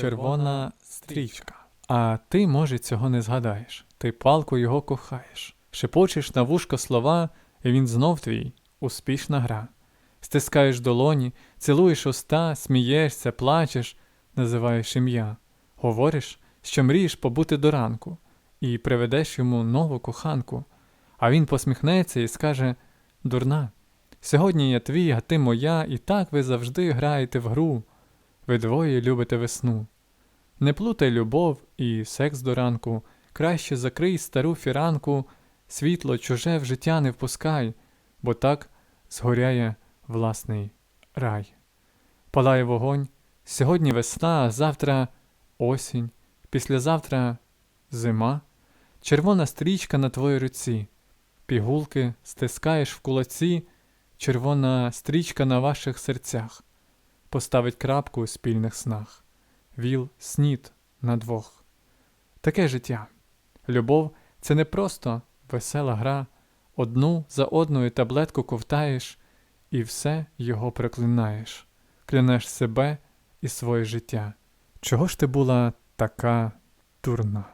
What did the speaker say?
червона стрічка. А ти, може, цього не згадаєш. Ти палко його кохаєш. Шепочеш на вушко слова, і він знов твій успішна гра. Стискаєш долоні, цілуєш уста, смієшся, плачеш, називаєш ім'я. Говориш, що мрієш побути до ранку, і приведеш йому нову коханку. А він посміхнеться і скаже: Дурна, сьогодні я твій, а ти моя, і так ви завжди граєте в гру. Ви двоє любите весну. Не плутай любов і секс до ранку, краще закрий стару фіранку, світло чуже в життя не впускай, бо так згоряє власний рай. Палає вогонь, сьогодні весна, завтра осінь, післязавтра зима, червона стрічка на твоїй руці, пігулки стискаєш в кулаці, червона стрічка на ваших серцях, поставить крапку у спільних снах, віл снід на двох. Таке життя. Любов це не просто весела гра, одну за одною таблетку ковтаєш і все його проклинаєш, клянеш себе і своє життя. Чого ж ти була така дурна?